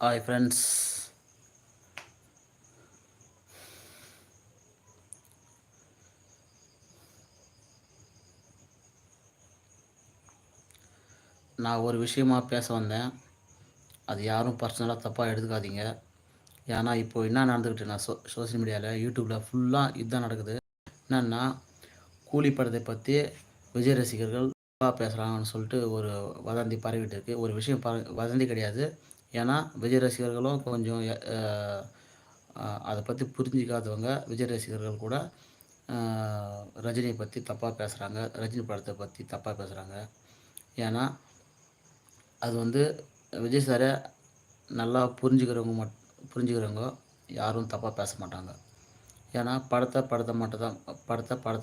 Hi friends நான் ஒரு விஷயமா பேச வந்தேன். அது யாரும் பர்சனலாக தப்பாக எடுத்துக்காதீங்க. ஏன்னா இப்போ என்ன நடந்துக்கிட்டு நான் சோ சோசியல் மீடியாவில் யூடியூப்பில் ஃபுல்லாக இதுதான் நடக்குது. என்னென்னா கூலி படத்தை பற்றி விஜய் ரசிகர்கள் பேசுகிறாங்கன்னு சொல்லிட்டு ஒரு வதந்தி பரவிட்டு இருக்குது ஒரு விஷயம் ப வதந்தி கிடையாது. ஏன்னா விஜய் ரசிகர்களும் கொஞ்சம் அதை பற்றி புரிஞ்சிக்காதவங்க விஜய் ரசிகர்கள் கூட ரஜினியை பற்றி தப்பாக பேசுகிறாங்க ரஜினி படத்தை பற்றி தப்பாக பேசுகிறாங்க ஏன்னா அது வந்து விஜய் சாரை நல்லா புரிஞ்சுக்கிறவங்க மட் புரிஞ்சுக்கிறவங்க யாரும் தப்பாக பேச மாட்டாங்க. ஏன்னா படத்தை படத்தை மட்டும்தான் படத்தை பட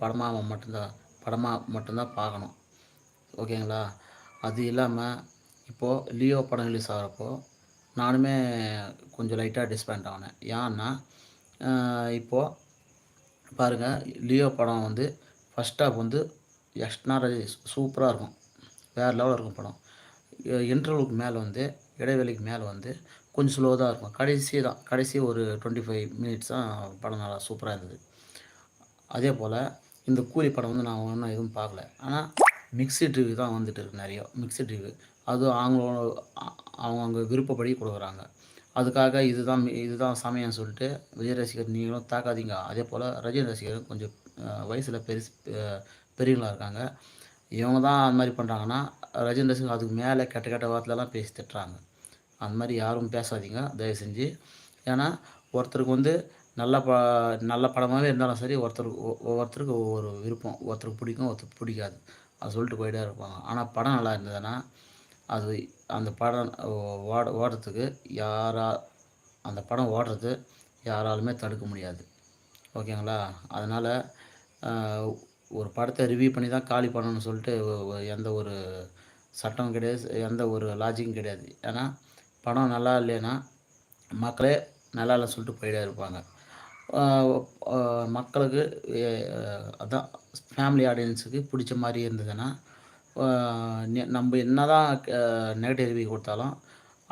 படமாக மட்டும்தான் படமாக மட்டும்தான் பார்க்கணும். ஓகேங்களா? அது இல்லாமல் இப்போது லியோ படம் ரிலீஸ் ஆகிறப்போ நானுமே கொஞ்சம் லைட்டாக டிஸ்பேண்ட் ஆனேன். ஏன்னா இப்போது பாருங்கள் லியோ படம் வந்து ஃபஸ்ட் ஹாஃப் வந்து எக்ஸ்ட்ரா சூப்பராக இருக்கும். வேறு லெவலில் இருக்கும் படம். இன்டர்வலுக்கு மேலே வந்து இடைவெளிக்கு மேலே வந்து கொஞ்சம் ஸ்லோ தான் இருக்கும். கடைசி தான். கடைசி ஒரு டுவெண்ட்டி ஃபைவ் மினிட்ஸ் தான் படம் நல்லா சூப்பராக இருந்தது. அதே போல் இந்த கூலி படம் வந்து நான் ஒன்றும் எதுவும் பார்க்கல. ஆனால் மிக்சட் ரிவ்யூ தான் வந்துட்டு இருக்கு நிறைய. மிக்சட் ரிவ்யூ அதுவும் அவங்களோட அவங்க விருப்பப்படி கொடுக்குறாங்க. அதுக்காக இதுதான் இதுதான் சமயம் சொல்லிட்டு விஜய் ரசிகர் நீங்களும் தாக்காதீங்க. அதே போல் ரஜினி ரசிகரும் கொஞ்சம் வயசில் பெருசு பெரியவங்களாக இருக்காங்க. இவங்க தான் அந்த மாதிரி பண்ணுறாங்கன்னா ரஜினி ரசிகர் அதுக்கு மேலே கெட்ட கெட்ட வார்த்தைலாம் பேசி திட்டுறாங்க. அந்த மாதிரி யாரும் பேசாதீங்க. தயவு செஞ்சு. ஏன்னா ஒருத்தருக்கு வந்து நல்ல ப நல்ல படமாகவே இருந்தாலும் சரி ஒருத்தருக்கு ஒவ்வொருத்தருக்கு ஒவ்வொரு விருப்பம். ஒருத்தருக்கு பிடிக்கும் ஒருத்தருக்கு பிடிக்காது. அது சொல்லிட்டு போயிட்டே இருப்பாங்க. ஆனால் படம் நல்லா இருந்ததுன்னா அது அந்த படம் ஓட ஓடுறதுக்கு யாரா அந்த படம் ஓடுறது யாராலுமே தடுக்க முடியாது. ஓகேங்களா? அதனால் ஒரு படத்தை ரிவ்யூ பண்ணி தான் காலி பண்ணணும்னு சொல்லிட்டு எந்த ஒரு சட்டம் கிடையாது எந்த ஒரு லாஜிக்கும் கிடையாது. ஏன்னா படம் நல்லா இல்லைன்னா மக்களே நல்லா இல்லை சொல்லிட்டு போயிட்டே இருப்பாங்க. மக்களுக்கு அதான் ஃபேமிலி ஆடியன்ஸுக்கு பிடிச்ச மாதிரி இருந்ததுன்னா நம்ம என்ன தான் நெகட்டிவ் ரிவ்யூ கொடுத்தாலும்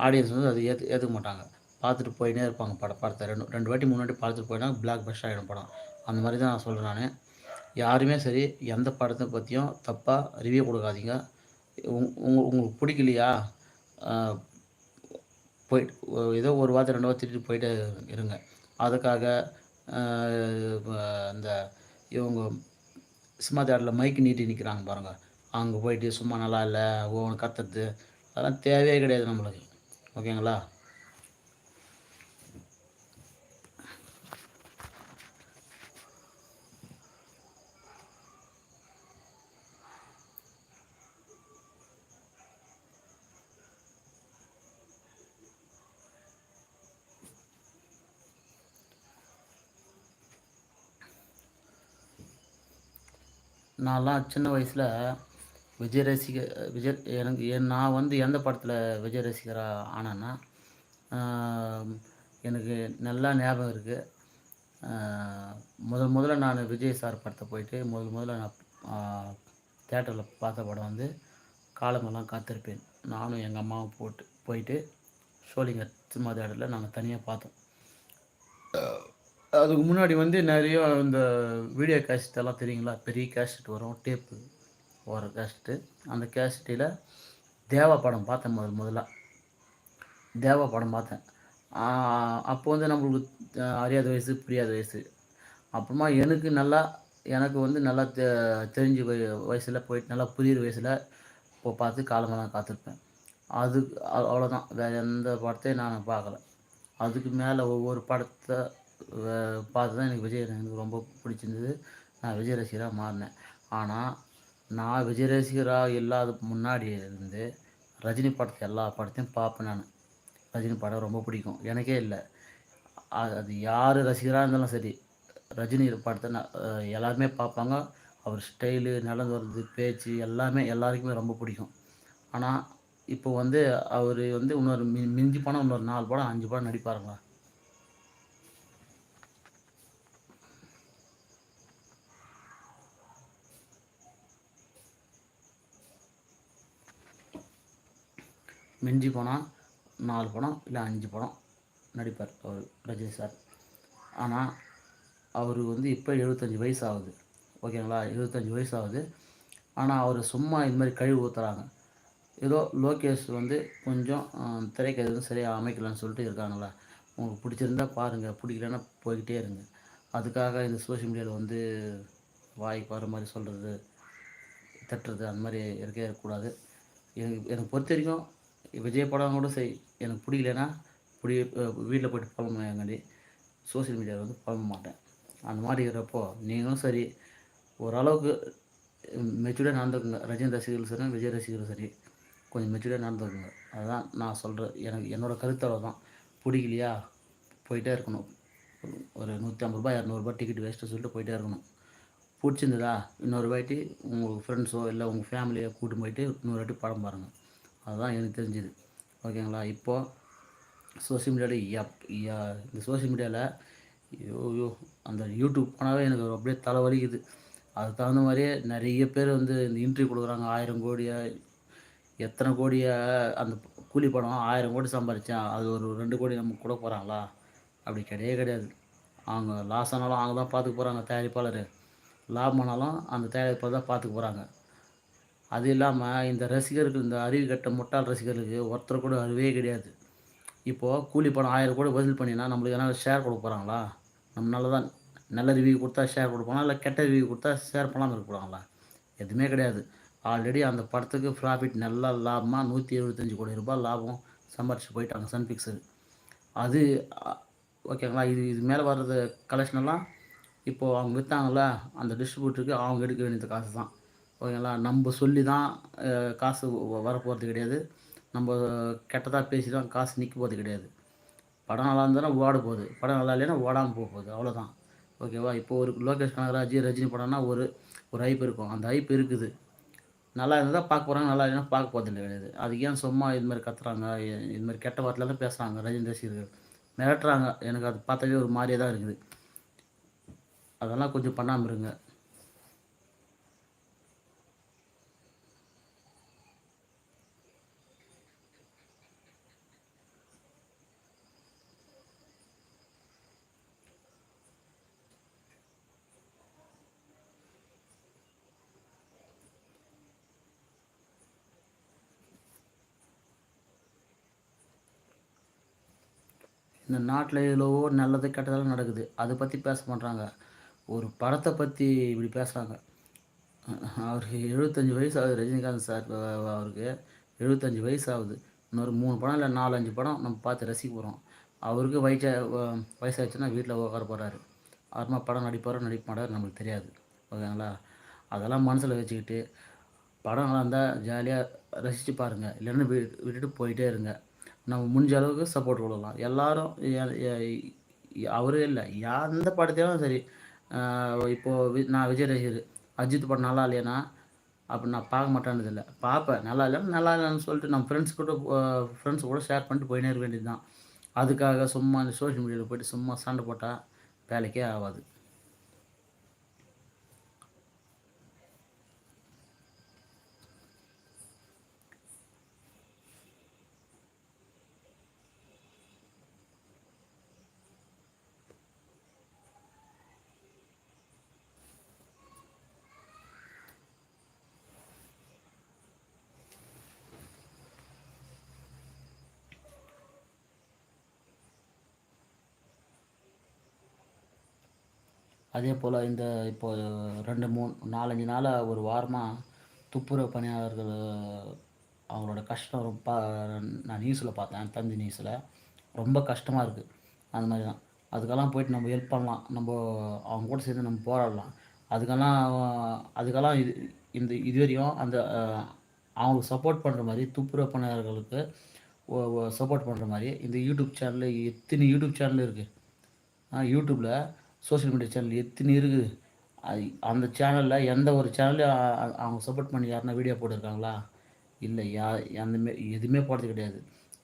ஆடியன்ஸ் வந்து அதை ஏற்று ஏற்றுக்க மாட்டாங்க. பார்த்துட்டு போயிட்டே இருப்பாங்க படம் படத்தை. ரெண்டு ரெண்டு வாட்டி மூணு வாட்டி பார்த்துட்டு போயிட்டா பிளாக் பெஸ்ட் ஆகிடும் படம். அந்த மாதிரி தான் நான் சொல்கிறேன் நான். யாருமே சரி எந்த படத்தை பற்றியும் தப்பாக ரிவ்யூ கொடுக்காதீங்க. உங் உங்களுக்கு பிடிக்கலையா? போய் ஏதோ ஒரு வாரத்தை ரெண்டு வாரம் திட்டு போயிட்டு இருங்க. அதுக்காக இந்த இவங்க சினிமா தேட்டரில் மைக்கு நீட்டி நிற்கிறாங்க பாருங்கள் அங்கே போயிட்டு சும்மா நல்லா இல்லை ஒவ்வொன்று கத்துறது. அதெல்லாம் தேவையே கிடையாது நம்மளுக்கு. ஓகேங்களா? நான்லாம் சின்ன வயசில் விஜய் ரசிக விஜய் எனக்கு நான் வந்து எந்த படத்தில் விஜய் ரசிகராக ஆனேன்னா எனக்கு நல்லா ஞாபகம் இருக்குது முதல் முதல்ல நான் விஜய் சார் படத்தை போயிட்டு முதல் முதல்ல நான் தேட்டரில் பார்த்த படம் வந்து காலமெல்லாம் காத்திருப்பேன். நானும் எங்கள் அம்மாவும் போட்டு போயிட்டு ஷோலிங்க சினிமா தேட்டரில் நாங்கள் தனியாக பார்த்தோம். அதுக்கு முன்னாடி வந்து நிறைய இந்த வீடியோ கேசட் எல்லாம் தெரியுங்களா? பெரிய கேசட் வரும் டேப்பு. ஒரு கேஸ்ட்டு அந்த கேசட்டில் தேவா படம் பார்த்தேன் முதல் முதல்ல தேவா படம் பார்த்தேன். அப்போ வந்து நம்மளுக்கு அறியாத வயசு புரியாத வயசு. அப்புறமா எனக்கு நல்லா எனக்கு வந்து நல்லா தெ தெரிஞ்ச வயசில் போயிட்டு நல்லா புரியுற வயசில் இப்போ பார்த்து காலமெல்லாம் காத்திருப்பேன். அது அவ்வளோதான் வேறு எந்த படத்தையும் நான் பார்க்கல. அதுக்கு மேலே ஒவ்வொரு படத்தை பார்த்து தான் எனக்கு விஜய் எனக்கு ரொம்ப பிடிச்சிருந்தது. நான் விஜய் ரசிகராக மாறினேன். ஆனால் நான் விஜய் ரசிகராக இல்லாத முன்னாடி இருந்து ரஜினி படத்தை எல்லா படத்தையும் பார்ப்பேன் நான். ரஜினி படம் ரொம்ப பிடிக்கும். எனக்கே இல்லை. அது யார் ரசிகராக இருந்தாலும் சரி ரஜினி படத்தை நான் எல்லாருமே பார்ப்பாங்க. அவர் ஸ்டைலு நடந்து வர்றது பேச்சு எல்லாமே எல்லாருக்குமே ரொம்ப பிடிக்கும். ஆனால் இப்போ வந்து அவர் வந்து இன்னொரு மி மிஞ்சி படம் இன்னொரு நாலு படம் அஞ்சு படம் நடிப்பாருங்களா? மிஞ்சி போனால் நாலு படம் இல்லை அஞ்சு படம் நடிப்பார் அவர் ரஜினி சார். ஆனால் அவருக்கு வந்து இப்போ எழுபத்தஞ்சி வயசு ஆகுது ஓகேங்களா? எழுபத்தஞ்சி வயசு ஆகுது ஆனால் அவர் சும்மா இது மாதிரி கழிவு ஊற்றுறாங்க ஏதோ லோகேஷ் வந்து கொஞ்சம் திரைக்கதை எதுவும் சரியாக அமைக்கலன்னு சொல்லிட்டு இருக்காங்களா? உங்களுக்கு பிடிச்சிருந்தா பாருங்கள் பிடிக்கலன்னா போய்கிட்டே இருங்க. அதுக்காக இந்த சோஷியல் மீடியாவில் வந்து வாய்க்கு வர மாதிரி சொல்கிறது தட்டுறது அந்த மாதிரி இருக்கவே இருக்கக்கூடாது எனக்கு எனக்கு பொறுத்த வரைக்கும் விஜய் படம் கூட சரி. எனக்கு பிடிக்கலன்னா பிடி வீட்டில் போய்ட்டு புலம்புவேங்காண்டி சோசியல் மீடியாவில் வந்து புலம்ப மாட்டேன். அந்த மாதிரி இருக்கிறப்போ நீங்களும் சரி ஓரளவுக்கு மெச்சூர்டாக நடந்துக்குங்க. ரஜினி ரசிகர்கள் சரி விஜய் ரசிகர்கள் சரி கொஞ்சம் மெச்சூர்டாக நடந்துக்குங்க. அதுதான் நான் சொல்கிறேன் எனக்கு என்னோடய கருத்தளவு தான் பிடிக்கலையா? போயிட்டே இருக்கணும். ஒரு நூற்றி ஐம்பது ரூபாய் இரநூறுபா டிக்கெட் வேஸ்ட்டு சொல்லிட்டு போயிட்டே இருக்கணும். பிடிச்சிருந்ததா? இன்னொரு வாட்டி உங்கள் ஃப்ரெண்ட்ஸோ இல்லை உங்கள் ஃபேமிலியோ கூட்டு போயிட்டு இன்னொரு வாட்டி படம் பாருங்கள் அதுதான் எனக்கு தெரிஞ்சுது. ஓகேங்களா? இப்போது சோசியல் மீடியாவில் எப் இந்த சோசியல் மீடியாவில் ஐயோ அந்த யூடியூப் போனாவே எனக்கு அப்படியே தலை வலிக்குது அதுக்கு தகுந்த மாதிரியே நிறைய பேர் வந்து இந்த இன்ட்ரி கொடுக்குறாங்க. ஆயிரம் கோடியா எத்தனை கோடியை அந்த கூலி படம் ஆயிரம் கோடி சம்பாதிச்சேன் அது ஒரு ரெண்டு கோடி நமக்கு கூட போகிறாங்களா அப்படி கிடையவே கிடையாது. அவங்க லாஸ் ஆனாலும் அவங்க தான் பார்த்துக்க போகிறாங்க தயாரிப்பாளர். லாபமானாலும் அந்த தயாரிப்பாளர் தான் பார்த்துக்க போகிறாங்க அது இல்லாமல் இந்த ரசிகர்கள் இந்த அறிவு கட்ட முட்டாள் ரசிகர்களுக்கு ஒருத்தர் கூட அறிவே கிடையாது. இப்போது கூலி பணம் ஆயிரம் கூட வசூல் பண்ணினா நம்மளுக்கு எதனால் ஷேர் கொடுக்க போகிறாங்களா நம்மளால தான் நல்ல ரிவ்யூ கொடுத்தா ஷேர் கொடுப்பாங்களா? இல்லை கெட்ட ரிவ்யூ கொடுத்தா ஷேர் பண்ணாமல் இருக்க போகிறாங்களா எதுவுமே கிடையாது. ஆல்ரெடி அந்த படத்துக்கு ப்ராஃபிட் நல்லா லாபமாக நூற்றி எழுபத்தஞ்சி கோடி ரூபாய் லாபம் சம்பாரிச்சு போயிட்டாங்க சன் அது ஓகேங்களா இது இது மேலே வர்றது கலெக்ஷனெல்லாம் இப்போது அவங்க விற்றாங்களா அந்த டிஸ்ட்ரிபியூட்டருக்கு அவங்க எடுக்க வேண்டியது காசு தான் ஓகேங்களா? நம்ம சொல்லி தான் காசு வரப்போகிறது கிடையாது. நம்ம கெட்டதாக பேசி தான் காசு நிற்க போகிறது கிடையாது. படம் நல்லா இருந்தாலும் ஓட போகுது. படம் நல்லா இல்லைன்னா ஓடாமல் போக போகுது. அவ்வளோதான் ஓகேவா? இப்போ ஒரு லோகேஷ் கனகராஜ் ரஜினி படம்னா ஒரு ஒரு ஹைப் இருக்கும். அந்த ஹைப் இருக்குது. நல்லா இருந்தால் பார்க்க போகிறாங்க நல்லா இல்லைன்னா பார்க்க போகிறது கிடையாது. அது ஏன் சும்மா இது மாதிரி கத்துறாங்க? இது மாதிரி கெட்ட வார்த்தையிலாம் பேசுகிறாங்க ரஜினி ரசிகர்கள். மிரட்டுறாங்க. எனக்கு அது பார்த்தாவே ஒரு மாதிரியே தான் இருக்குது. அதெல்லாம் கொஞ்சம் பண்ணாமல் இருங்க. இந்த நாட்டில் எவ்வளவோ நல்லது கெட்டதெல்லாம் நடக்குது. அதை பற்றி பேச மாட்டாங்க ஒரு படத்தை பற்றி இப்படி பேசுகிறாங்க அவருக்கு எழுபத்தஞ்சி வயசு ஆகுது ரஜினிகாந்த் சார் அவருக்கு. எழுபத்தஞ்சி வயசு ஆகுது. இன்னொரு மூணு படம் இல்லை நாலஞ்சு படம் நம்ம பார்த்து ரசிக்க போகிறோம் அவருக்கு வயசா வயசாகிடுச்சுன்னா வீட்டில் உட்கார போகிறாரு அப்புறமா படம் நடிப்பாரோ நடிக்க மாட்டார் நம்மளுக்கு தெரியாது. ஓகேங்களா? அதெல்லாம் மனசில் வச்சுக்கிட்டு படம் நல்லா இருந்தால் ஜாலியாக ரசித்து பாருங்கள் இல்லைன்னு விட்டுட்டு போயிட்டே இருங்க. நம்ம முடிஞ்ச அளவுக்கு சப்போர்ட் கொடுக்கலாம். எல்லாரும் அவரே இல்லை. யார் எந்த படத்தையும் சரி இப்போது நான் விஜய் ரசிகர் அஜித் படம் நல்லா இல்லையானா அப்படி நான் பார்க்க மாட்டேன்றது இல்லை. பார்ப்பேன். நல்லா இல்லைன்னு நல்லா இல்லைன்னு சொல்லிட்டு நம்ம ஃப்ரெண்ட்ஸ் கூட ஃப்ரெண்ட்ஸ் கூட ஷேர் பண்ணிட்டு போயினே இருக்க வேண்டியது தான் அதுக்காக சும்மா இந்த சோஷியல் மீடியாவில் போய்ட்டு சும்மா சண்டை போட்டால் வேலைக்கே ஆகாது. அதே போல் இந்த இப்போ ரெண்டு மூணு நாலஞ்சு நாளாக ஒரு வாரமாக துப்புரவு பணியாளர்கள் அவங்களோட கஷ்டம் ரொம்ப நான் நியூஸில் பார்த்தேன் தந்தி நியூஸில் ரொம்ப கஷ்டமாக இருக்குது அந்த மாதிரி தான். அதுக்கெல்லாம் போயிட்டு நம்ம ஹெல்ப் பண்ணலாம். நம்ம அவங்க கூட சேர்ந்து நம்ம போராடலாம். அதுக்கெல்லாம் அதுக்கெல்லாம் இது இந்த இதுவரையும் அந்த அவங்களுக்கு சப்போர்ட் பண்ணுற மாதிரி துப்புரவு பணியாளர்களுக்கு சப்போர்ட் பண்ணுற மாதிரி இந்த யூடியூப் சேனலில் எத்தனை யூடியூப் சேனல் இருக்குது யூடியூப்பில் சோஷியல் மீடியா சேனல் எத்தனை இருக்குது? அது அந்த சேனலில் எந்த ஒரு சேனல்லையும் அவங்க சப்போர்ட் பண்ணி யாருன்னா வீடியோ போட்டிருக்காங்களா? இல்லை யா அந்த மாரி எதுவுமே போடுறது கிடையாது.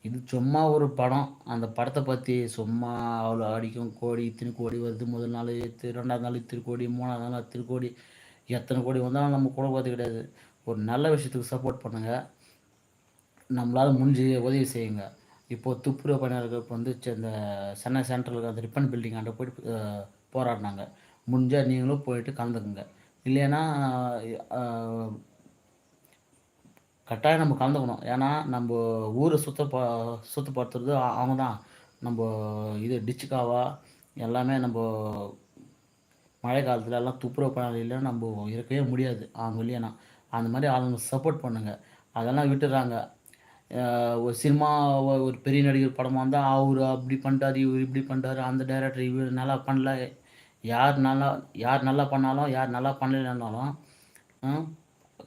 இது சும்மா ஒரு படம். அந்த படத்தை பற்றி சும்மா அவ்வளோ அடிக்கும். கோடி இத்தனை கோடி வருது. முதல் நாள் இத்து ரெண்டாவது நாள் இத்தனை கோடி மூணாவது நாள் இத்தனை கோடி எத்தனை கோடி வந்தாலும் நம்ம கூட போகிறது கிடையாது. ஒரு நல்ல விஷயத்துக்கு சப்போர்ட் பண்ணுங்கள் நம்மளால் முடிஞ்சு உதவி செய்யுங்க. இப்போது துப்புரவு பணியாளர்களுக்கு வந்து இந்த சென்னை சென்ட்ரலுக்கு அந்த ரிப்பன் பில்டிங் அங்கே போயிட்டு போராடினாங்க. முடிஞ்சால் நீங்களும் போயிட்டு கலந்துக்குங்க. இல்லைன்னா கட்டாயம் நம்ம கலந்துக்கணும். ஏன்னா நம்ம ஊரை சுத்த சுத்தப்படுத்துறது அவங்க தான் நம்ம இது டிச்சுக்காவா எல்லாமே நம்ம மழை காலத்தில் எல்லாம் துப்புரவு பணியாளர்கள் நம்ம இருக்கவே முடியாது. அவங்க இல்லையானா அந்த மாதிரி அவங்க சப்போர்ட் பண்ணுங்கள் அதெல்லாம் விட்டுறாங்க. ஒரு சினிமா ஒரு பெரிய நடிகர் படமாக இருந்தால் அவர் அப்படி பண்ணிட்டாரு இவர் இப்படி பண்ணிட்டாரு அந்த டைரக்டர் இவர் நல்லா பண்ணல. யார் நல்லா யார் நல்லா பண்ணாலும் யார் நல்லா பண்ணலைன்னாலும்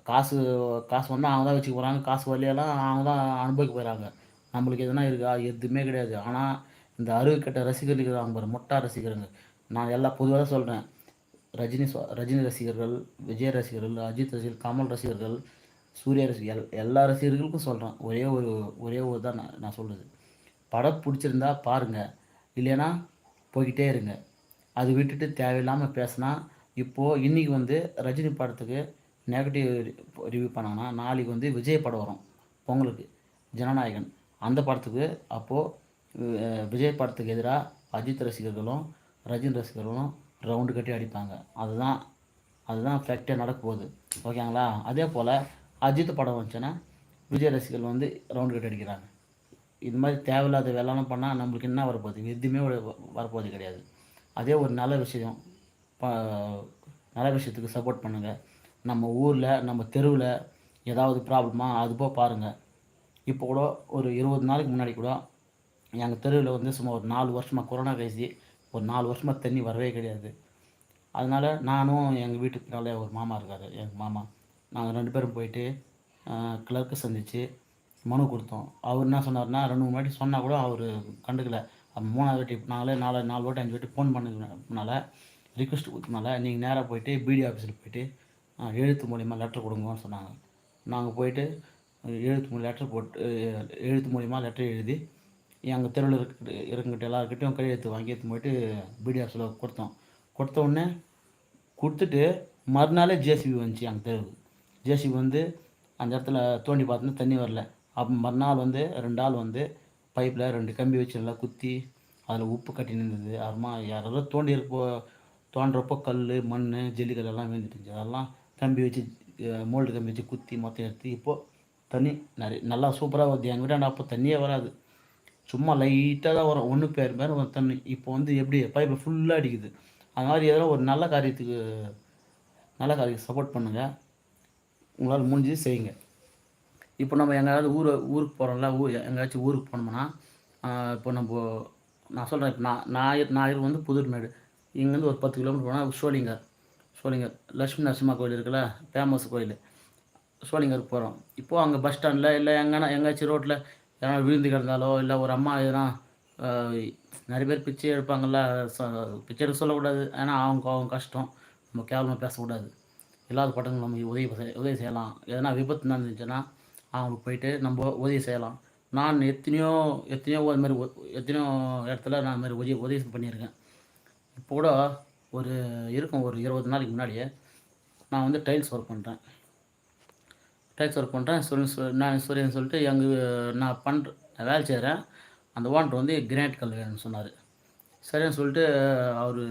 காசு காசு வந்தால் அவங்க தான் வச்சுக்க போகிறாங்க காசு வரலையெல்லாம் அவங்க தான் அனுபவிக்க போகிறாங்க நம்மளுக்கு எதுனா இருக்கா? எதுவுமே கிடையாது. ஆனால் இந்த அருவுக்கட்ட ரசிகர்கள் இருக்கிறாங்க பாரு மொட்டா ரசிகருங்க. நான் எல்லா பொதுவாக தான் சொல்கிறேன் ரஜினி ரஜினி ரசிகர்கள் விஜய் ரசிகர்கள் அஜித் ரசிகர்கள் கமல் ரசிகர்கள் சூர்யா ரசிகர்கள் எல் எல்லா ரசிகர்களுக்கும் சொல்கிறேன் ஒரே ஒரு ஒரே ஒரு தான் நான் நான் சொல்கிறது படம் பிடிச்சிருந்தா பாருங்கள் இல்லைன்னா போய்கிட்டே இருங்க. அது விட்டுட்டு தேவையில்லாமல் பேசினா இப்போது இன்றைக்கி வந்து ரஜினி படத்துக்கு நெகட்டிவ் ரிவ்யூ பண்ணாங்கன்னா நாளைக்கு வந்து விஜய் படம் வரும். பொங்கலுக்கு. ஜனநாயகன். அந்த படத்துக்கு அப்போது விஜய் படத்துக்கு எதிராக அஜித் ரசிகர்களும் ரஜினி ரசிகர்களும் ரவுண்டு கட்டி அடிப்பாங்க. அதுதான் அதுதான் ஃபேக்டே நடக்க போகுது. ஓகேங்களா? அதே போல் அஜித் படம் வந்துச்சுன்னா விஜய் ரசிகர்கள் வந்து ரவுண்டு கட் அடிக்கிறாங்க. இது மாதிரி தேவையில்லாத வேலைலாம் பண்ணால் நம்மளுக்கு என்ன வரப்போகுது? எதுவுமே வர- வரப்போகுது கிடையாது. அதே ஒரு நல்ல விஷயம். நல்ல விஷயத்துக்கு சப்போர்ட் பண்ணுங்கள் நம்ம ஊரில் நம்ம தெருவில் ஏதாவது ப்ராப்ளமா அது போக பாருங்கள் இப்போ கூட ஒரு இருபது நாளைக்கு முன்னாடி கூட எங்கள் தெருவில் வந்து சும்மா ஒரு நாலு வருஷமாக கொரோனா கழிச்சு ஒரு நாலு வருஷமாக தண்ணி வரவே கிடையாது. அதனால் நானும் எங்கள் வீட்டுக்கு நல்ல ஒரு மாமா இருக்கார் எங்கள் மாமா. நாங்கள் ரெண்டு பேரும் போயிட்டு கிளர்க்கு சந்தித்து மனு கொடுத்தோம். அவர் என்ன சொன்னார்னா ரெண்டு மூணு வாட்டி சொன்னால் கூட அவர் கண்டுக்கல. மூணாவது வாட்டி நாங்களே நாலு நாலு வாட்டி அஞ்சு வாட்டி ஃபோன் பண்ணதுனால ரிக்வெஸ்ட் கொடுத்தனால நீங்கள் நேராக போயிட்டு பிடி ஆஃபீஸில் போயிட்டு எழுத்து மூலிமா லெட்டர் கொடுங்கன்னு சொன்னாங்க. நாங்கள் போயிட்டு எழுத்து மூலம் லெட்டர் போட்டு எழுத்து மூலிமா லெட்டர் எழுதி எங்கள் தெருவில் இருக்க இருக்கிட்ட எல்லாருக்கிட்டையும் கையெழுத்து வாங்கி எடுத்து போயிட்டு பிடி ஆஃபீஸில் கொடுத்தோம். கொடுத்த உடனே கொடுத்துட்டு மறுநாளே ஜேசிபி வந்துச்சு எங்கள் தெருவுக்கு. ஜேசிபி வந்து அந்த இடத்துல தோண்டி பார்த்தோன்னா தண்ணி வரல. அப்போ மறுநாள் வந்து ரெண்டு ஆள் வந்து பைப்பில் ரெண்டு கம்பி வச்சு நல்லா குத்தி அதில் உப்பு கட்டி நின்றுது அப்புறமா யாராவது தோண்டி இருப்போ தோன்றப்போ கல் மண் ஜல்லிக்கல் எல்லாம் விழுந்துட்டுச்சு அதெல்லாம் கம்பி வச்சு மோல்டு கம்பி வச்சு குத்தி மொத்தம் எடுத்து இப்போது தண்ணி நிறைய நல்லா சூப்பராக வருது. எங்கள் வீட்டாண்ட அப்போ தண்ணியே வராது. சும்மா லைட்டாக தான் வரும். ஒன்று பேர் மேலே வரும் தண்ணி. இப்போ வந்து எப்படி பைப்பு ஃபுல்லாக அடிக்குது. அது மாதிரி எதனா ஒரு நல்ல காரியத்துக்கு நல்ல காரியத்துக்கு சப்போர்ட் பண்ணுங்கள் உங்களால் முடிஞ்சது செய்யுங்க. இப்போ நம்ம எங்கேயாவது ஊர் ஊருக்கு போகிறோம்ல ஊர் எங்கேயாச்சும் ஊருக்கு போனோம்னா இப்போ நம்ம நான் சொல்கிறேன் இப்போ நான் ஞாயிறு ஞாயிறு வந்து புதுர்மேடு இங்கேருந்து ஒரு பத்து கிலோமீட்டர் போனால் சோழிங்கர் சோழிங்கர் லட்சுமி நரசிம்மா கோயில் இருக்குல்ல ஃபேமஸ் கோயில். சோழிங்கருக்கு போகிறோம் இப்போது அங்கே பஸ் ஸ்டாண்டில் இல்லை எங்கன்னா எங்கேயாச்சும் ரோட்டில் எதனா விழுந்து கிடந்தாலோ இல்லை ஒரு அம்மா எதனா நிறைய பேர் பிச்சை எடுப்பாங்கள்ல ச- பிச்சை எடுக்க சொல்லக்கூடாது. ஏன்னா அவங்க அவங்க கஷ்டம். நம்ம கேவலமாக பேசக்கூடாது. இல்லாத பட்டவங்க நம்ம உதவி உதவி செய்யலாம். எதனா விபத்து நடந்துச்சுன்னா அவங்களுக்கு போயிட்டு நம்ம உதவி செய்யலாம். நான் எத்தனையோ எத்தனையோ அது மாதிரி எத்தனையோ இடத்துல நான் அது மாதிரி உதவி உதவி பண்ணியிருக்கேன். இப்போ கூட ஒரு இருக்கும் ஒரு இருபது நாளைக்கு முன்னாடியே நான் வந்து டைல்ஸ் ஒர்க் பண்ணுறேன் டைல்ஸ் ஒர்க் பண்ணுறேன் சூரியன் சொல் நான் சூரியன் சொல்லிட்டு எங்கள் நான் பண்ணுற நான் வேலை செய்கிறேன் அந்த ஓனர் வந்து கிரானைட் கல் வேணும்னு சொன்னார். சரின்னு சொல்லிட்டு அவர்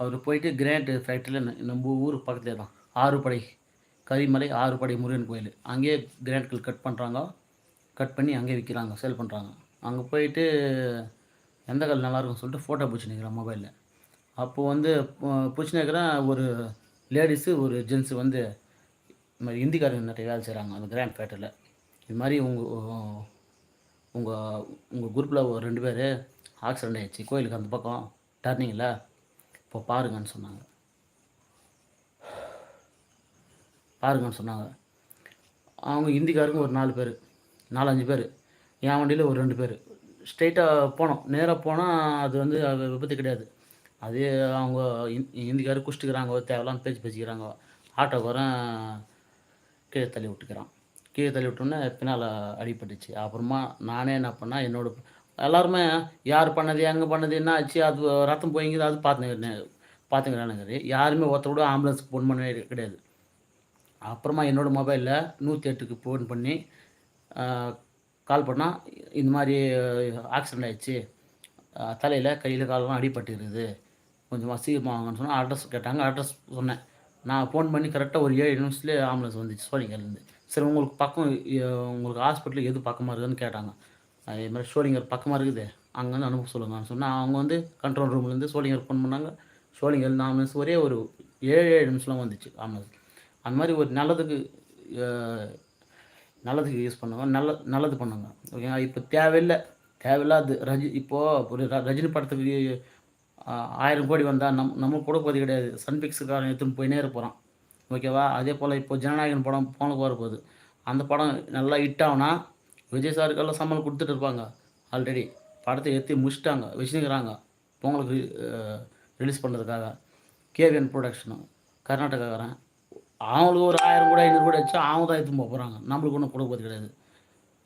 அவர் போயிட்டு கிரானைட் ஃபேக்ட்ரியில் நம்ம ஊர் பக்கத்துலேயே தான். ஆறுபடை கரிமலை ஆறுபடை முருகன் கோயில். அங்கேயே கிரானைட் கல் கட் பண்ணுறாங்க கட் பண்ணி அங்கேயே விற்கிறாங்க சேல் பண்ணுறாங்க அங்கே போயிட்டு எந்த கல் நல்லாயிருக்கும்னு சொல்லிட்டு ஃபோட்டோ பிடிச்சி நிற்கிறேன் மொபைலில் அப்போது வந்து பிடிச்சி நிற்கிறேன் ஒரு லேடிஸு ஒரு ஜென்ஸு வந்து இது மாதிரி ஹிந்திக்காரங்க நிறைய வேலை செய்கிறாங்க அந்த கிராண்ட் ஃபேக்டரியில். இது மாதிரி உங்கள் உங்கள் உங்கள் குரூப்பில் ஒரு ரெண்டு பேர் ஆக்சிடென்ட் ஆயிடுச்சு. கோயிலுக்கு அந்த பக்கம். டர்னிங்கில் இப்போ பாருங்கன்னு சொன்னாங்க. பாருங்கன்னு சொன்னாங்க. அவங்க ஹிந்திக்காரங்க ஒரு நாலு பேர் நாலஞ்சு பேர். என் வண்டியில் ஒரு ரெண்டு பேர். ஸ்ட்ரெயிட்டாக போனோம். நேராக போனால் அது வந்து விபத்து கிடையாது. அது அவங்க ஹிந் ஹிந்திக்காரர் குஷ்டிக்கிறாங்க தேவையில்லாம பேச்சு பேசிக்கிறாங்க ஆட்டோக்காரன் கீழே தள்ளி விட்டுக்கிறான். கீழே தள்ளி விட்டோன்னே பின்னால் அடிபட்டுச்சு. அப்புறமா நானே என்ன பண்ணால் என்னோடய எல்லாருமே யார் பண்ணது எங்கே பண்ணது என்ன ஆச்சு அது ரத்தம் போய்ங்குது அது பார்த்துங்க பார்த்துக்கிறானுங்கிறது யாருமே ஒருத்தர் கூட ஆம்புலன்ஸுக்கு ஃபோன் பண்ணவே கிடையாது. அப்புறமா என்னோடய மொபைலில் நூற்றி எட்டுக்கு ஃபோன் பண்ணி கால் பண்ணால் இந்த மாதிரி ஆக்சிடெண்ட் ஆயிடுச்சு. தலையில் கையில் காலெலாம் அடிபட்டுருக்குது. கொஞ்சமாக சீக்கிரமாக வாங்கன்னு சொன்னால் அட்ரஸ் கேட்டாங்க. அட்ரஸ் சொன்னேன். நான் ஃபோன் பண்ணி கரெக்டாக ஒரு ஏழு நிமிஷத்துலேயே ஆம்புலன்ஸ் வந்துச்சு. சோழிங்கர்லேருந்து சரி உங்களுக்கு பக்கம் உங்களுக்கு ஹாஸ்பிட்டல் எது பக்கமாக இருக்குதுன்னு கேட்டாங்க. அதே மாதிரி சோழிங்கர் பக்கமாக இருக்குது. அங்கேருந்து அனுப்ப சொல்லுங்கன்னு சொன்னால் அவங்க வந்து கண்ட்ரோல் ரூம்லேருந்து சோழிங்கர் ஃபோன் பண்ணாங்க. சோழிங்கர் ஆம்புலன்ஸ் ஒரே ஒரு ஏழு ஏழு நிமிஷம்லாம் வந்துச்சு ஆமாம் அந்த மாதிரி ஒரு நல்லதுக்கு நல்லதுக்கு யூஸ் பண்ணுங்க நல்ல நல்லது பண்ணுங்க ஓகேங்களா? இப்போ தேவையில்லை தேவையில்லாது. ரஜி இப்போது ஒரு ரஜினி படத்துக்கு ஆயிரம் கோடி வந்தால் நம் நம்ம கூட போது கிடையாது. சன்பிக்ஸுக்காரன் எடுத்துன்னு போயினே இருப்போம் ஓகேவா? அதே போல் இப்போ ஜனநாயகன் படம் போன போகிற போகுது அந்த படம் நல்லா ஹிட் ஆகுனா விஜய் சாருக்கெல்லாம் சம்பளம் கொடுத்துட்டு இருப்பாங்க. ஆல்ரெடி படத்தை ஏற்றி முடிச்சிட்டாங்க வச்சுக்கிறாங்க பொங்கலுக்கு ரிலீஸ் பண்ணுறதுக்காக கேவிஎன் ப்ரொடக்ஷனு கர்நாடகாக்காரன். அவங்களுக்கு ஒரு ஆயிரம் கூட ஐநூறு கூட வச்சா அவங்க தான் எடுத்துன்னு போக போகிறாங்க நம்மளுக்கு ஒன்றும் கொடுக்க போகிறது கிடையாது.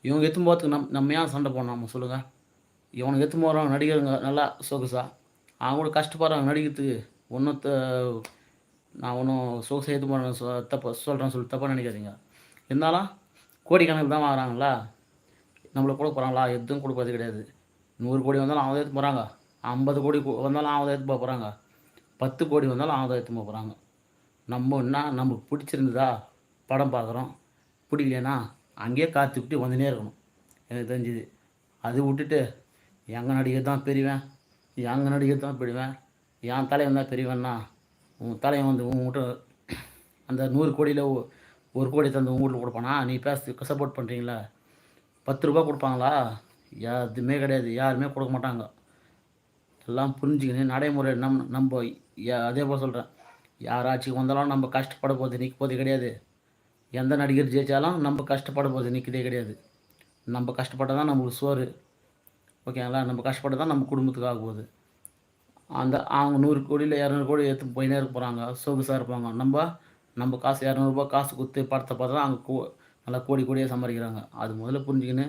இவங்க எடுத்துன்னு போகிறதுக்கு நம் நம்ம ஏன் சண்டை போடணும்? நம்ம சொல்லுங்கள் இவனுக்கு எடுத்துன்னு போகிறாங்க நடிகருங்க நல்லா சொகுசா. அவங்க கூட கஷ்டப்படுறாங்க நடிக்கிறதுக்கு ஒன்றும் நான் ஒன்றும் சொகுசை எடுத்து போகிறேன் சொ தப்பு சொல்கிறேன்னு சொல்லி தப்பாக நினைக்காதீங்க. இருந்தாலும் கோடிக்கணக்கில் தான் வாங்குறாங்களா? நம்மளை கூட போகிறாங்களா எதுவும் கொடுக்குறது கிடையாது. நூறு கோடி வந்தாலும் அவங்க எடுத்து போகிறாங்க ஐம்பது கோடி வந்தாலும் அவங்க எடுத்து போக போகிறாங்க பத்து கோடி வந்தாலும் அவங்க எடுத்து போக போகிறாங்க நம்ம என்ன நமக்கு பிடிச்சிருந்ததா படம் பார்க்குறோம். பிடிக்கலனா அங்கேயே காற்று விட்டு வந்துனே இருக்கணும். எனக்கு தெரிஞ்சுது. அது விட்டுட்டு எங்கள் நடிகர் தான் பெரியவன்? எங்கள் நடிகர் தான் பெரியவன்? என் தலைவன் தான் பெரியவன்னா? உன் தலைவன் வந்து உன் வீட்டு அந்த நூறு கோடியில் ஒரு கோடி தந்து உங்கள் வீட்டில் கொடுப்பானா? நீ பேச சப்போர்ட் பண்ணுறீங்களா பத்து ரூபா கொடுப்பாங்களா? எதுவுமே கிடையாது. யாருமே கொடுக்க மாட்டாங்க. எல்லாம் புரிஞ்சுக்கின்னு நடைமுறை நம் நம்ம அதே போல் சொல்கிறேன் யாராச்சும் வந்தாலும் நம்ம கஷ்டப்பட போது நிற்க போதே கிடையாது. எந்த நடிகர் ஜெயித்தாலும் நம்ம கஷ்டப்பட போது நிற்கதே கிடையாது. நம்ம கஷ்டப்பட்டால் தான் நம்மளுக்கு சோறு. ஓகேங்களா நம்ம கஷ்டப்பட்டு தான் நம்ம குடும்பத்துக்கு ஆக போகுது. அந்த அவங்க நூறு கோடியில் இரநூறு கோடி எடுத்து போயினே இருக்க போகிறாங்க சொகுசாக இருப்பாங்க. நம்ம நம்ம காசு இரநூறுபா காசு கொடுத்து படத்தை பார்த்தா தான் அங்கே கோ நல்லா கோடி கோடியாக சம்பாதிக்கிறாங்க. அது முதல்ல புரிஞ்சுக்கின்னு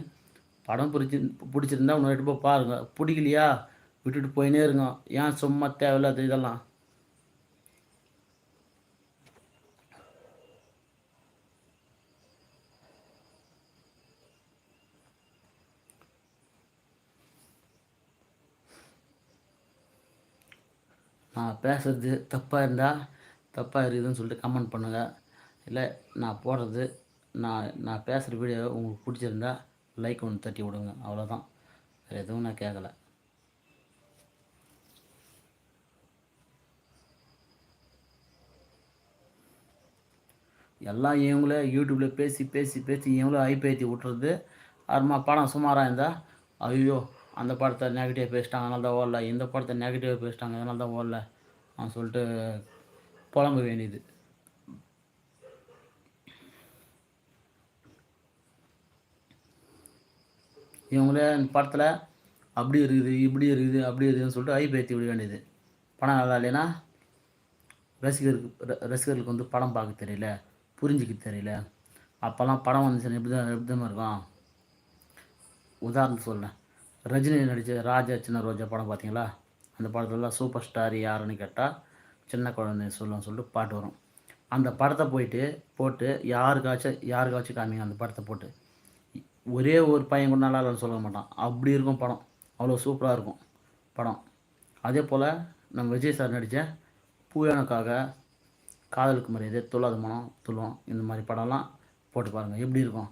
படம் பிடிச்சி பிடிச்சிருந்தா இன்னொரு போய் பாருங்கள் பிடிக்கலையா? விட்டுட்டு போயினே இருங்க. ஏன் சும்மா தேவையில்லாத இதெல்லாம்? நான் பேசுகிறது தப்பாக இருந்தால் தப்பாக இருக்குதுன்னு சொல்லிட்டு கமெண்ட் பண்ணுங்கள் இல்லை நான் போடுறது நான் நான் பேசுகிற வீடியோ உங்களுக்கு பிடிச்சிருந்தா லைக் ஒன்று தட்டி விடுங்க. அவ்வளோதான் வேறு எதுவும் நான் கேட்கல எல்லாம் இவங்களே யூடியூப்பில் பேசி பேசி பேசி இவங்களும் ஐப்பேத்தி விட்டுறது. அப்புறமா படம் சுமாராக இருந்தால் ஐயோ அந்த படத்தை நெகட்டிவாக பேசிட்டாங்க. அதனால தான் ஓடல. இந்த படத்தை நெகட்டிவாக பேசிட்டாங்க. அதனால தான் ஓடல. அப்படின்னு சொல்லிட்டு புலம்ப வேண்டியது. இவங்களே படத்தில் அப்படி இருக்குது இப்படி இருக்குது அப்படி இருக்குதுன்னு சொல்லிட்டு ஐப்பேத்தி விட வேண்டியது. படம் நல்லா இல்லைன்னா ரசிகருக்கு ரசிகர்களுக்கு வந்து படம் பார்க்க தெரியல புரிஞ்சிக்க தெரியல. அப்போல்லாம் படம் வந்துச்சுன்னா எப்படி தான் எப்படி தான் இருக்கும்? உதாரணத்துக்கு சொல்கிறேன் ரஜினி நடித்த ராஜா சின்ன ரோஜா படம் பார்த்தீங்களா? அந்த படத்துலலாம் சூப்பர் ஸ்டார் யாருன்னு கேட்டால் சின்ன குழந்தை சொல்லுன்னு சொல்லிட்டு பாட்டு வரும். அந்த படத்தை போயிட்டு போட்டு யாருக்காச்சும் யாருக்காச்சும் காமிங்க அந்த படத்தை போட்டு. ஒரே ஒரு பையன் கூட நல்லா இல்லைன்னு சொல்ல மாட்டான். அப்படி இருக்கும் படம். அவ்வளோ சூப்பராக இருக்கும் படம். அதே போல் நம்ம விஜய் சார் நடித்த பூயானுக்காக காதலுக்கு மரியாதை துள்ளாத மனம் துள்ளும் இந்த மாதிரி படம்லாம் போட்டு பாருங்கள் எப்படி இருக்கும்?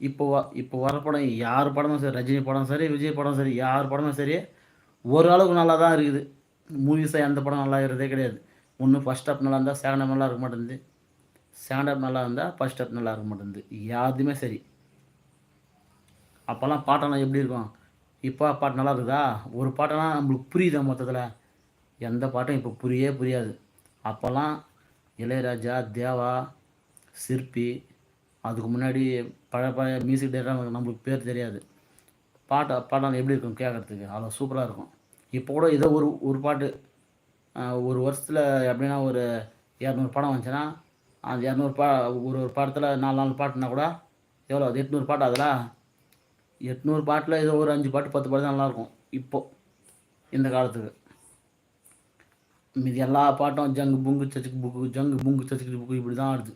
இப்போ இப்போ வர படம் யார் படமும் சரி ரஜினி படம் சரி விஜய் படம் சரி யார் படமும் சரி ஓரளவுக்கு நல்லா தான் இருக்குது. மூவிஸாக எந்த படம் நல்லா இருக்கிறதே கிடையாது. ஒன்று ஃபஸ்ட் ஸ்டாப் நல்லா இருந்தால் செகண்ட் ஹாப் நல்லா இருக்க மாட்டேங்குது. செகண்ட் ஹாப் நல்லா இருந்தால் ஃபஸ்ட் ஸ்டாப் நல்லா இருக்க மாட்டேங்குது. யாருமே சரி. அப்போல்லாம் பாட்டெல்லாம் எப்படி இருக்கும்? இப்போ பாட்டு நல்லா இருக்குதா? ஒரு பாட்டெல்லாம் நம்மளுக்கு புரியுதா மொத்தத்தில்? எந்த பாட்டும் இப்போ புரியவே புரியாது. அப்போல்லாம் இளையராஜா தேவா சிற்பி அதுக்கு முன்னாடி பழைய பழைய மியூசிக் டேரக்டர் நம்மளுக்கு பேர் தெரியாது. பாட்டு பாட்டெல்லாம் எப்படி இருக்கும் கேட்குறதுக்கு அவ்வளோ சூப்பராக இருக்கும். இப்போ கூட ஏதோ ஒரு ஒரு பாட்டு ஒரு வருஷத்தில் எப்படின்னா ஒரு இரநூறு படம் வந்துச்சுன்னா அந்த இரநூறு பா ஒரு ஒரு படத்தில் நாலு நாலு பாட்டுனா கூட எவ்வளோ அது எட்நூறு பாட்டு அதில் எட்நூறு பாட்டில் ஏதோ ஒரு அஞ்சு பாட்டு பத்து பாட்டு தான் நல்லாயிருக்கும். இப்போது இந்த காலத்துக்கு. மீதி எல்லா பாட்டும் ஜங்கு புங்கு சச்சுக்கு புக்கு ஜங்கு புங்கு சச்சுக்கு புக்கு இப்படி தான் ஆடுது.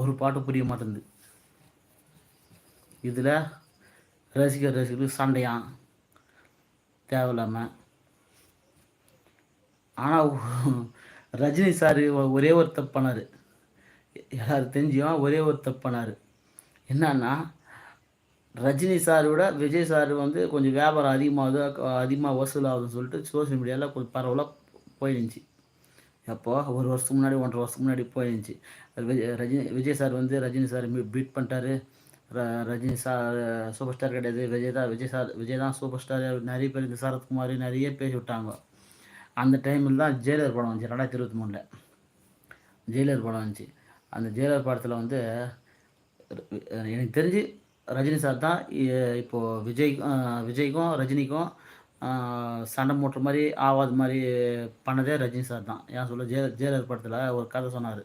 ஒரு பாட்டும் புரிய மாட்டேங்குது. இதில் ரசிகர் ரசிகர் சண்டையான் தேவையில்லாமல் ஆனால் ரஜினி சார் ஒரே ஒரு தப்பு பண்ணார். எல்லாரும் தெரிஞ்சியும் ஒரே ஒரு தப்பு பண்ணார். என்னன்னா ரஜினி சார் விட விஜய் சார் வந்து கொஞ்சம் வியாபாரம் அதிகமாகுது அதிகமாக வசூலாகுதுன்னு சொல்லிட்டு சோசியல் மீடியாவில் கொஞ்சம் பரவலாக போயிருந்துச்சு. அப்போ ஒரு வருஷத்துக்கு முன்னாடி ஒன்றரை வருஷத்துக்கு முன்னாடி போயிருந்துச்சு. விஜய் ரஜினி விஜய் சார் வந்து ரஜினி சார் பீட் பண்ணிட்டாரு. ர ரஜினி சார் சூப்பர் ஸ்டார் கிடையாது. விஜய் தான் விஜய் சார் விஜய் தான் சூப்பர் ஸ்டார் நிறைய பேர் இந்த சரத்குமார் நிறைய பேசி விட்டாங்க. அந்த டைமில் தான் ஜெயிலர் படம் வந்துச்சு ரெண்டாயிரத்தி இருபத்தி மூணில். ஜெயிலர் படம் வந்துச்சு. அந்த ஜெயிலர் படத்தில் வந்து எனக்கு தெரிஞ்சு ரஜினி சார் தான் இப்போது விஜய் விஜய்க்கும் ரஜினிக்கும் சண்டை மூட்டுற மாதிரி ஆவாத மாதிரி பண்ணதே ரஜினி சார் தான். ஏன் சொல்ல ஜே ஜெயலலிதா படத்தில் ஒரு கதை சொன்னார்.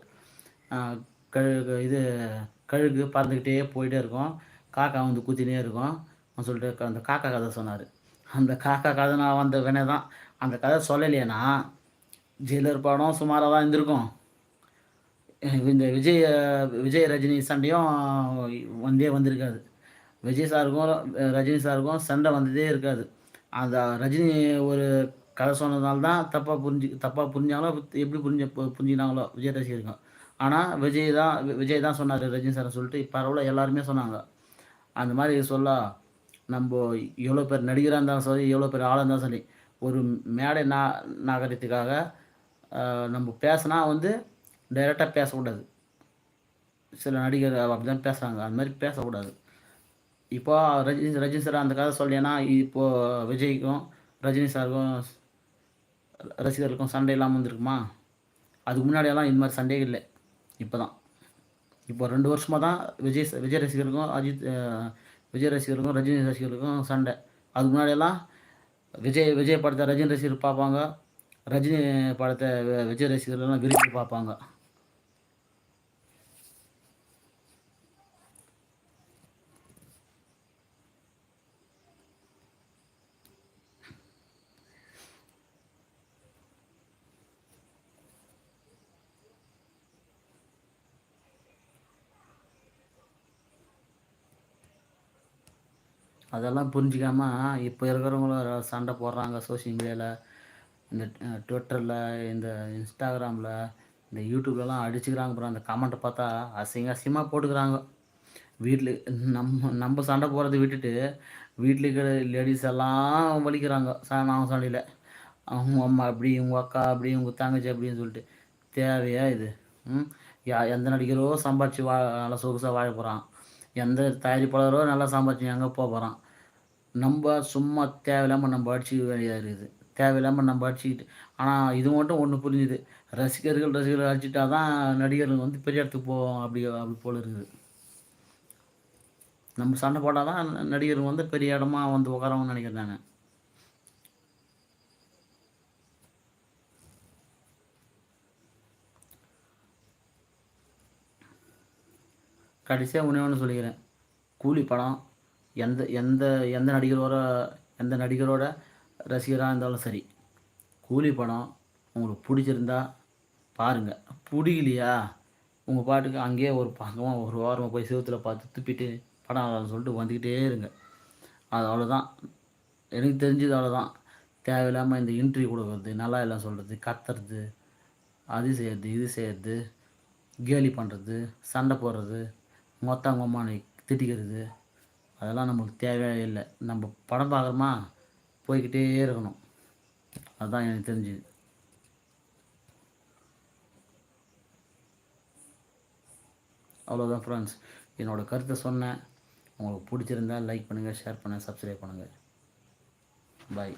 கழுகு இது கழுகு பறந்துக்கிட்டே போயிட்டே இருக்கும். காக்கா வந்து குத்தினே இருக்கும். சொல்லிட்டு அந்த காக்கா கதை சொன்னார். அந்த காக்கா கதை நான் வந்த வினை தான். அந்த கதை சொல்லலையேனா ஜெயிலர் படம் சுமாராக தான் இருந்திருக்கும். இந்த விஜய் விஜய் ரஜினி சண்டையும் வந்தே வந்திருக்காது. விஜய் சாருக்கும் ரஜினி சாருக்கும் சண்டை வந்ததே இருக்காது. அந்த ரஜினி ஒரு கதை சொன்னதுனால தான் தப்பாக புரிஞ்சு தப்பாக புரிஞ்சாங்களோ எப்படி புரிஞ்ச புரிஞ்சுனாங்களோ விஜய் ரசிகருக்கும் ஆனால் விஜய் தான் விஜய் தான் சொன்னார் ரஜினி சாரை சொல்லிட்டு பரவாயில்ல எல்லாருமே சொன்னாங்க. அந்த மாதிரி சொல்ல நம்ம எவ்வளோ பேர் நடிகராக இருந்தாலும் சரி எவ்வளோ பேர் ஆளாக இருந்தாலும் சரி ஒரு மேடை நா நாகரிகத்துக்காக நம்ம பேசினா வந்து டைரெக்டாக பேசக்கூடாது. சில நடிகர் அப்படி தான் பேசுகிறாங்க அந்த மாதிரி பேசக்கூடாது. இப்போ ரஜினி ரஜினி சார் அந்த கதை சொல்லியேன்னா இப்போது விஜய்க்கும் ரஜினி சாருக்கும் ரசிகர்களுக்கும் சண்டை இல்லாமல் வந்திருக்குமா? அதுக்கு முன்னாடியெல்லாம் இந்த மாதிரி சண்டே இல்லை. இப்போ தான் இப்போ ரெண்டு வருஷமாக தான் விஜய் விஜய் ரசிகருக்கும் அஜித் விஜய் ரசிகருக்கும் ரஜினி ரசிகருக்கும் சண்டை. அதுக்கு முன்னாடியெல்லாம் விஜய் விஜய் படத்தை ரஜினி ரசிகர் பார்ப்பாங்க. ரஜினி படத்தை விஜய் ரசிகர்கள்லாம் விரும்பி பார்ப்பாங்க. அதெல்லாம் புரிஞ்சிக்காமல் இப்போ இருக்கிறவங்களும் சண்டை போடுறாங்க சோஷியல் மீடியாவில் இந்த ட்விட்டரில் இந்த இன்ஸ்டாகிராமில் இந்த யூடியூப்லலாம் அடிச்சுக்கிறாங்க அப்புறம் அந்த கமெண்ட்டை பார்த்தா அசிங்க அசிங்கமாக போட்டுக்கிறாங்க. வீட்டில் நம்ம நம்ம சண்டை போகிறத விட்டுட்டு வீட்டில் இருக்கிற லேடிஸ் எல்லாம் வலிக்கிறாங்க. நான் சண்டையில் அவங்க அம்மா அப்படி உங்கள் அக்கா அப்படி உங்கள் தங்கச்சி அப்படின்னு சொல்லிட்டு. தேவையா இது? ம்? யா எந்த நடிகரோ சம்பாதிச்சு வா நல்லா சொகுசாக வாழ போகிறான் எந்த தயாரிப்பாளரோ நல்லா சம்பாதிச்சு எங்கே போக போகிறான் நம்ம சும்மா தேவையில்லாமல் நம்ம அடிச்சுக்க வேண்டியதாக இருக்குது. தேவையில்லாமல் நம்ம அடிச்சுக்கிட்டு ஆனால் இது மட்டும் ஒன்று புரிஞ்சுது. ரசிகர்கள் ரசிகர்கள் அடிச்சுட்டா தான் நடிகர்கள் வந்து பெரிய இடத்துக்கு போவோம் அப்படி அப்படி போல் இருக்குது. நம்ம சண்டை போட்டால் தான் நடிகர்கள் வந்து பெரிய இடமா வந்து உட்காரவங்க நினைக்கிறேன் நான். கடைசியாக ஒன்றே ஒன்று சொல்லிக்கிறேன். கூலி படம் எந்த எந்த எந்த நடிகரோட எந்த நடிகரோட ரசிகராக இருந்தாலும் சரி கூலி படம் உங்களுக்கு பிடிச்சிருந்தா பாருங்கள் பிடிக்கலையா? உங்கள் பாட்டுக்கு அங்கேயே ஒரு பக்கமாக ஒரு வாரமாக போய் செவத்தில் பார்த்து துப்பிட்டு படம் சொல்லிட்டு வந்துக்கிட்டே இருங்க. அது அவ்வளோதான் எனக்கு தெரிஞ்சது அவ்வளோதான் தேவையில்லாமல் இந்த இன்ட்ரி கொடுக்குறது நல்லா இல்லை சொல்கிறது கத்துறது அது செய்யறது இது செய்யறது கேலி பண்ணுறது சண்டை போடுறது மொத்தம் அம்மானை திட்டிக்கிறது அதெல்லாம் நம்மளுக்கு தேவையே இல்லை. நம்ம படம் பார்க்குறோமா? போய்கிட்டே இருக்கணும். அதுதான் எனக்கு தெரிஞ்சுது. அவ்வளோதான் ஃப்ரெண்ட்ஸ் என்னோடய கருத்தை சொன்னேன். உங்களுக்கு பிடிச்சிருந்தா லைக் பண்ணுங்கள் ஷேர் பண்ணுங்கள் சப்ஸ்கிரைப் பண்ணுங்கள் பாய்